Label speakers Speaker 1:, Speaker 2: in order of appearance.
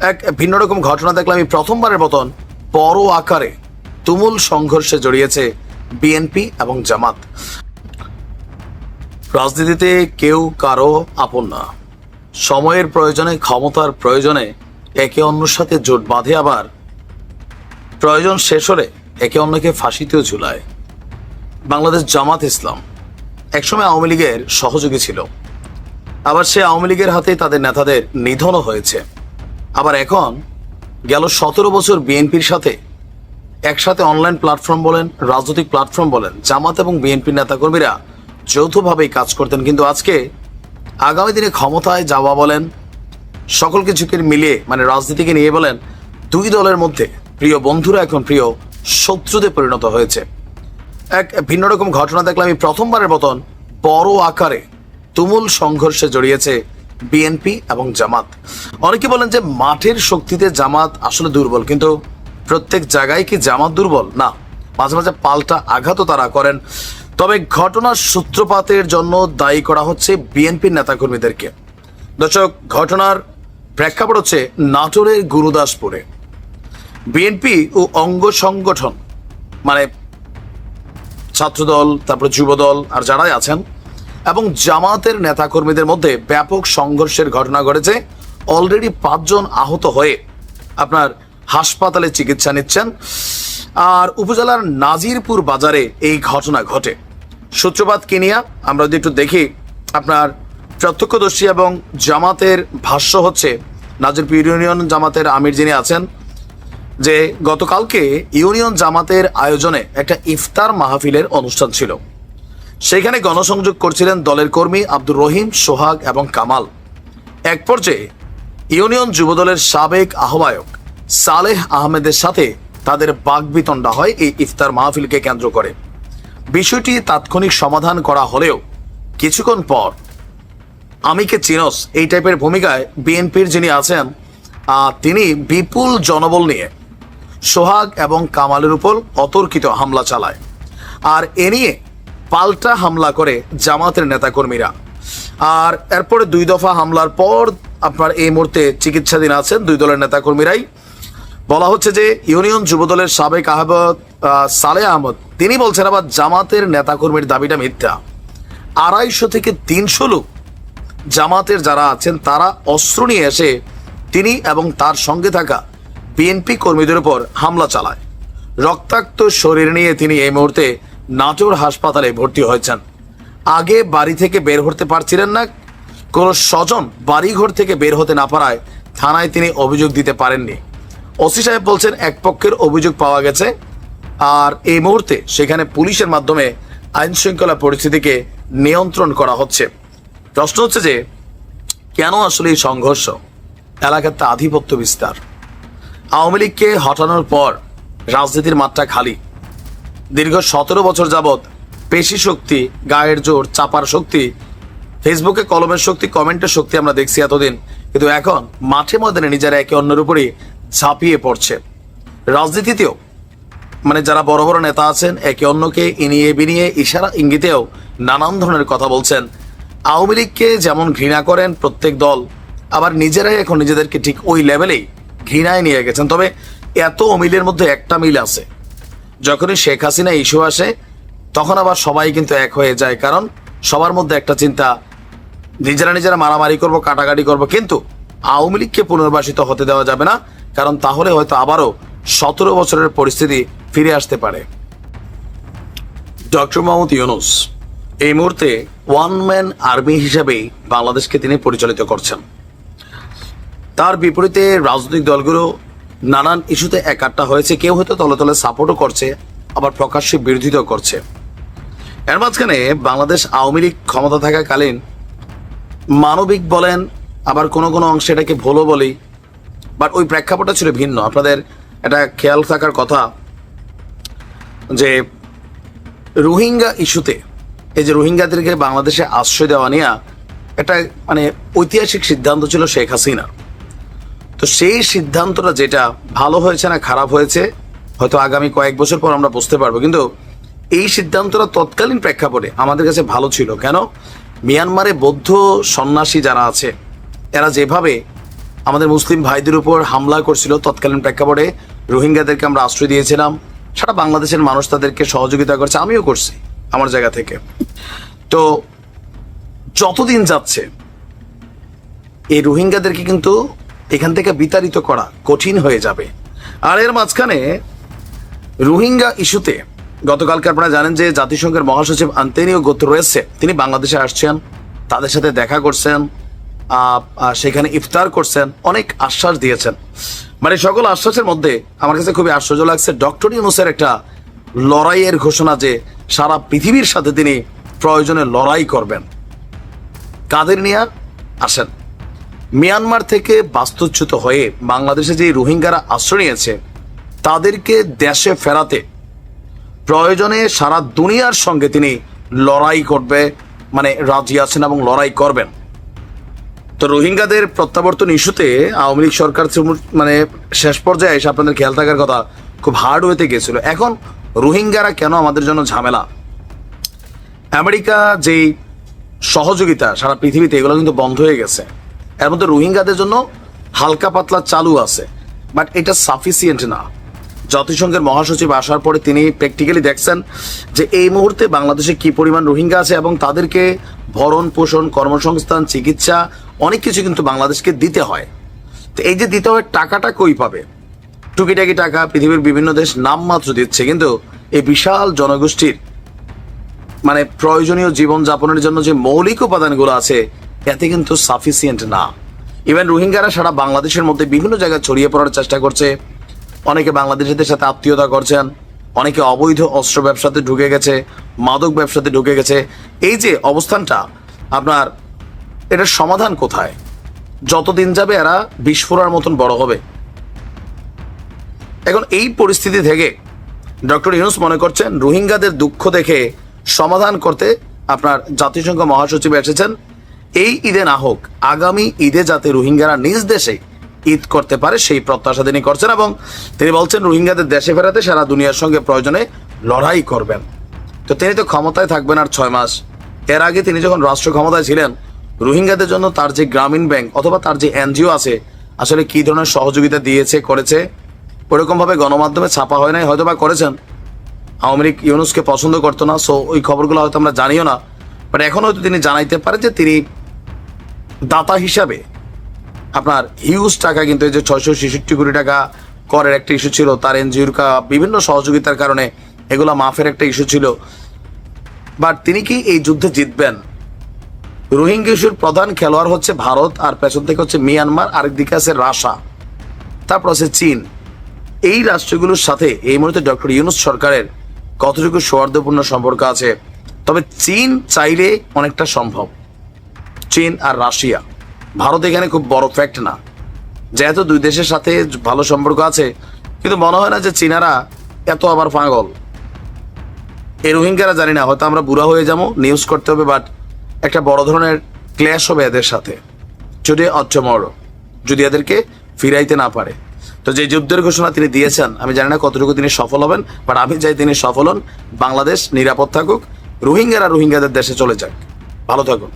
Speaker 1: এক ভিন্ন রকম ঘটনা দেখলাম এই প্রথমবারের মতন। বড় আকারে তুমুল সংঘর্ষে জড়িয়েছে বিএনপি এবং জামাত। রাজনীতিতে কেউ কারও আপন না। সময়ের প্রয়োজনে, ক্ষমতার প্রয়োজনে একে অন্যের সাথে জোট বাঁধে আবার। প্রয়োজন শেষ হলে একে অন্যকে ফাঁসিতেও ঝুলায়। বাংলাদেশ জামাত ইসলাম একসময় আওয়ামী লীগের সহযোগী ছিল। আবার সে আওয়ামী লীগের হাতে তাদের নেতাদের নিধনও হয়েছে। আবার এখন গেল সতেরো বছর বিএনপির সাথে একসাথে অনলাইন প্ল্যাটফর্ম বলেন, রাজনৈতিক প্ল্যাটফর্ম বলেন, জামাত এবং বিএনপির নেতাকর্মীরা যৌথভাবেই কাজ করতেন। কিন্তু আজকে আগামী দিনে ক্ষমতায় যাওয়া বলেন, সকল কিছুকে মিলিয়ে মানে রাজনীতিকে নিয়ে বলেন, দুই দলের মধ্যে প্রিয় বন্ধুরা এখন প্রিয় শত্রুতে পরিণত হয়েছে। এক ভিন্ন রকম ঘটনা দেখলাম, এই প্রথমবারের মতন বড় আকারে তুমুল সংঘর্ষে জড়িয়েছে বিএনপি এবং জামাত। অনেকে বলেন যে মাঠের শক্তিতে জামাত আসলে দুর্বল, কিন্তু প্রত্যেক জায়গায় কি জামাত দুর্বল? না, মাঝে মাঝে পাল্টা আঘাতও তারা করেন। তবে ঘটনার সূত্রপাতের জন্য দায়ী করা হচ্ছে বিএনপির নেতাকর্মীদেরকে। দর্শক, ঘটনার প্রেক্ষাপট হচ্ছে নাটোরের গুরুদাসপুরে। বিএনপি ও অঙ্গ সংগঠন মানে ছাত্রদল, তারপরে যুবদল, আর যারাই আছেন এবং জামাতের নেতাকর্মীদের মধ্যে ব্যাপক সংঘর্ষের ঘটনা ঘটেছে। অলরেডি পাঁচজন আহত হয়ে আপনার হাসপাতালে চিকিৎসা নিচ্ছেন। আর উপজেলার নাজিরপুর বাজারে এই ঘটনা ঘটে। সূত্রপাত কিনিয়া, আমরা যদি একটু দেখি, আপনার প্রত্যক্ষদর্শী এবং জামাতের ভাষ্য হচ্ছে, নাজিরপুর ইউনিয়ন জামাতের আমির যিনি আছেন, যে গতকালকে ইউনিয়ন জামাতের আয়োজনে একটা ইফতার মাহফিলের অনুষ্ঠান ছিল। সেখানে গণসংযোগ করছিলেন দলের কর্মী আব্দুর রহিম, সোহাগ এবং কামাল। এক পর্যায়ে ইউনিয়ন যুবদলের সাবেক আহ্বায়ক সালেহ আহমেদের সাথে তাদের বাগবিতণ্ডা হয়, এই ইফতার মাহফিলকে কেন্দ্র করে। বিষয়টি তাৎক্ষণিক সমাধান করা হলেও কিছুক্ষণ পর আমিকে চিনস এই টাইপের ভূমিকায় বিএনপির যিনি আছেন তিনি বিপুল জনবল নিয়ে সোহাগ এবং কামালের উপর অতর্কিত হামলা চালায়। আর এ নিয়ে পাল্টা হামলা করে জামাতের নেতাকর্মীরা। আর এরপরে দুই দফা হামলার পর আপনার এই মুহূর্তে চিকিৎসাধীন আছেন দুই দলের নেতাকর্মীরাই। বলা হচ্ছে যে ইউনিয়ন যুবদলের সাবেক আহ্বায়ক সালে আহমদ, তিনি বলছেন আবার জামাতের নেতাকর্মীর দাবিটা মিথ্যা। আড়াইশো থেকে তিনশো লোক জামাতের যারা আছেন, তারা অস্ত্র নিয়ে এসে তিনি এবং তার সঙ্গে থাকা বিএনপি কর্মীদের উপর হামলা চালায়। রক্তাক্ত শরীর নিয়ে তিনি এই মুহূর্তে নাটোর হাসপাতালে ভর্তি হয়েছেন। আগে বাড়ি থেকে বের হতে পারছিলেন না, কোনো স্বজন বাড়িঘর থেকে বের হতে না পারায় থানায় তিনি অভিযোগ দিতে পারেননি। ওসি সাহেব বলছেন, এক পক্ষের অভিযোগ পাওয়া গেছে, আর এই মুহূর্তে সেখানে পুলিশের মাধ্যমে আইন শৃঙ্খলা পরিস্থিতিকে নিয়ন্ত্রণ করা হচ্ছে। প্রশ্ন হচ্ছে যে, কেন আসলে এই সংঘর্ষ? এলাকাতে আধিপত্য বিস্তার। আওয়ামী লীগকে হটানোর পর রাজনীতির মাত্রা খালি। দীর্ঘ সতেরো বছর যাবৎ পেশি শক্তি, গায়ের জোর, চাপার শক্তি, ফেসবুকে কলমের শক্তি, কমেন্টের শক্তি আমরা দেখছি এতদিন। কিন্তু এখন মাঠে ময়দানে নিজেরা একে অন্যের উপরই ঝাঁপিয়ে পড়ছে। রাজনীতিতেও মানে যারা বড় বড় নেতা আছেন, একে অন্যকে ইনিয়ে বিনিয়ে ইশারা ইঙ্গিতেও নানান ধরনের কথা বলছেন। আওয়ামী লীগকে যেমন ঘৃণা করেন প্রত্যেক দল, আবার নিজেরাই এখন নিজেদেরকে ঠিক ওই লেভেলেই ঘৃণায় নিয়ে গেছেন। তবে এত অমিলের মধ্যে একটা মিল আছে। যখনই শেখ হাসিনা ইস্যু আসে, তখন আবার সবাই কিন্তু এক হয়ে যায়, কারণ সবার মধ্যে একটা চিন্তা, নিজেরা নিজেরা মারামারি করব, কাটাকাটি করব, কিন্তু আওয়ামী লীগকে পুনর্বাসিত হতে দেওয়া যাবে না, কারণ তাহলে হয়তো আবারও সতেরো বছরের পরিস্থিতি ফিরে আসতে পারে। ডক্টর মোহাম্মদ ইউনুস, এই মুহূর্তে ওয়ান ম্যান আর্মি হিসাবেই বাংলাদেশকে তিনি পরিচালিত করছেন। তার বিপরীতে রাজনৈতিক দলগুলো নানান ইস্যুতে একাট্টা হয়েছে, কেউ হয়তো তলে তলে সাপোর্টও করছে, আবার প্রকাশ্যে বিরোধিতাও করছে। এর মাঝখানে বাংলাদেশ আওয়ামী লীগ ক্ষমতা থাকাকালীন মানবিক বলেন, আবার কোনো কোনো অংশে এটাকে ভুলও বলি বাট ওই প্রেক্ষাপটটা ছিল ভিন্ন। আপনাদের এটা খেয়াল থাকার কথা যে রোহিঙ্গা ইস্যুতে, এই যে রোহিঙ্গাদেরকে বাংলাদেশে আশ্রয় দেওয়া নিয়ে একটা মানে ঐতিহাসিক সিদ্ধান্ত ছিল শেখ হাসিনা তো সেই সিদ্ধান্তটা যেটা ভালো হয়েছে না খারাপ হয়েছে, হয়তো আগামী কয়েক বছর পর আমরা বুঝতে পারব। কিন্তু এই সিদ্ধান্তটা তৎকালীন প্রেক্ষাপটে আমাদের কাছে ভালো ছিল। কেন? মিয়ানমারে বৌদ্ধ সন্ন্যাসী যারা আছে, এরা যেভাবে আমাদের মুসলিম ভাইদের উপর হামলা করছিল, তৎকালীন প্রেক্ষাপটে রোহিঙ্গাদেরকে আমরা আশ্রয় দিয়েছিলাম। সারা বাংলাদেশের মানুষ তাদেরকে সহযোগিতা করছে, আমিও করছি আমার জায়গা থেকে। তো যতদিন যাচ্ছে, এই রোহিঙ্গাদেরকে কিন্তু এখান থেকে বিতাড়িত করা কঠিন হয়ে যাবে। আর এর মাঝখানে রোহিঙ্গা ইস্যুতে, গতকালকে আপনারা জানেন যে জাতিসংঘের মহাসচিব আন্তনিও রয়েছে তিনি বাংলাদেশে আসছেন, তাদের সাথে দেখা করছেন সেখানে ইফতার করছেন, অনেক আশ্বাস দিয়েছেন। মানে সকল আশ্বাসের মধ্যে আমার কাছে খুবই আশ্চর্য লাগছে, ডক্টর ইউনুসের একটা লড়াইয়ের ঘোষণা যে সারা পৃথিবীর সাথে তিনি প্রয়োজনে লড়াই করবেন। কাদের নিয়ে আসেন? মিয়ানমার থেকে বাস্তুচ্যুত হয়ে বাংলাদেশে যে রোহিঙ্গারা আশ্রয় নিয়েছে, তাদেরকে দেশে ফেরাতে প্রয়োজনে সারা দুনিয়ার সঙ্গে তিনি লড়াই করবে মানে রাজি আছেন এবং লড়াই করবেন। তো রোহিঙ্গাদের প্রত্যাবর্তন ইস্যুতে আওয়ামী লীগ সরকার মানে শেষ পর্যায়ে এসে আপনাদের খেয়াল থাকার কথা, খুব হার্ড হইতে গেছিল এখন রোহিঙ্গারা কেন আমাদের জন্য ঝামেলা? আমেরিকা যেই সহযোগিতা সারা পৃথিবীতে, এগুলো কিন্তু বন্ধ হয়ে গেছে। এর মধ্যে রোহিঙ্গাদের জন্য হালকা পাতলা চালু আছে। বাট এটা সাফিসিয়েন্ট না। জাতিসংঘের মহাসচিব আসার পরে তিনি প্র্যাকটিক্যালি দেখছেন যে এই মুহূর্তে বাংলাদেশে কি পরিমাণ রোহিঙ্গা আছে এবং তাদেরকে ভরণ পোষণ, কর্মসংস্থান, চিকিৎসা, অনেক কিছু কিন্তু বাংলাদেশকে দিতে হয়। তো এই যে দিতে হয়, টাকাটা কই পাবে? টুকিটাকি টাকা পৃথিবীর বিভিন্ন দেশ নামমাত্র দিচ্ছে, কিন্তু এই বিশাল জনগোষ্ঠীর মানে প্রয়োজনীয় জীবন যাপনের জন্য যে মৌলিক উপাদানগুলো আছে এতে কিন্তু সাফিসিয়েন্ট না। ইভেন রোহিঙ্গারা সারা বাংলাদেশের মধ্যে বিভিন্ন জায়গায় ছড়িয়ে পড়ার চেষ্টা করছে। অনেকে বাংলাদেশিদের সাথে আত্মীয়তা করছেন, অনেকে অবৈধ অস্ত্র ব্যবসাতে ঢুকে গেছে, মাদক ব্যবসাতে ঢুকে গেছে। এই যে অবস্থানটা, আপনার এটার সমাধান কোথায়? যতদিন যাবে এরা বিস্ফোরার মতন বড় হবে। এখন এই পরিস্থিতি থেকে ডক্টর ইউনুস মনে করছেন, রোহিঙ্গাদের দুঃখ দেখে সমাধান করতে আপনার জাতিসংঘ মহাসচিব এসেছেন। এই ঈদে না হোক, আগামী ঈদে যাতে রোহিঙ্গারা নিজ দেশে ঈদ করতে পারে, সেই প্রত্যাশা তিনি করছেন এবং তিনি বলছেন, রোহিঙ্গাদের দেশে ফেরাতে সারা দুনিয়ার সঙ্গে প্রয়োজনে লড়াই করবেন। তো তিনি তো ক্ষমতায় থাকবেন আর ছয় মাস। এর আগে তিনি যখন রাষ্ট্র ক্ষমতায় ছিলেন, রোহিঙ্গাদের জন্য তার যে গ্রামীণ ব্যাংক অথবা তার যে এনজিও আছে, আসলে কি ধরনের সহযোগিতা দিয়েছে, করেছে ওরকম ভাবে গণমাধ্যমে ছাপা হয় নাই হয়তো বা করেছেন। আওয়ামী লীগ ইউনুসকে পছন্দ করতো না, সো ওই খবরগুলো হয়তো আমরা জানিও না। বাট এখন হয়তো তিনি জানাইতে পারে যে তিনি দাতা হিসাবে আপনার হিউজ টাকা কিন্তু এই যে ছয়শো ছেষট্টি কোটি টাকা করের একটা ইস্যু ছিল, তার এনজিওর কা বিভিন্ন সহযোগিতার কারণে এগুলো মাফের একটা ইস্যু ছিল। বাট তিনি কি এই যুদ্ধে জিতবেন? রোহিঙ্গা ইস্যুর প্রধান খেলোয়াড় হচ্ছে ভারত আর পেছন থেকে হচ্ছে মিয়ানমার আরেকদিকে আছে রাশা। তারপর আছে চীন। এই রাষ্ট্রগুলোর সাথে এই মুহূর্তে ডক্টর ইউনুস সরকারের কতটুকু সৌহার্দ্যপূর্ণ সম্পর্ক আছে? তবে চীন চাইলে অনেকটা সম্ভব। চীন আর রাশিয়া। ভারত এখানে খুব বড় ফ্যাক্ট না। যেহেতু দুই দেশের সাথে ভালো সম্পর্ক আছে, কিন্তু মনে হয় না যে চীনারা এত আবার পাগল। এই রোহিঙ্গারা জানি না, হয়তো আমরা বুড়া হয়ে যাব নিউজ করতে হবে বাট একটা বড় ধরনের ক্ল্যাশ হবে এদের সাথে। যদি অচমর যদি এদেরকে ফিরাইতে না পারে। তো যে যুদ্ধের ঘোষণা তিনি দিয়েছেন, আমি জানি না কতটুকু তিনি সফল হবেন বাট আমি চাই তিনি সফল হন, বাংলাদেশ নিরাপদ থাকুক, রোহিঙ্গারা রোহিঙ্গাদের দেশে চলে যাক। ভালো থাকুন।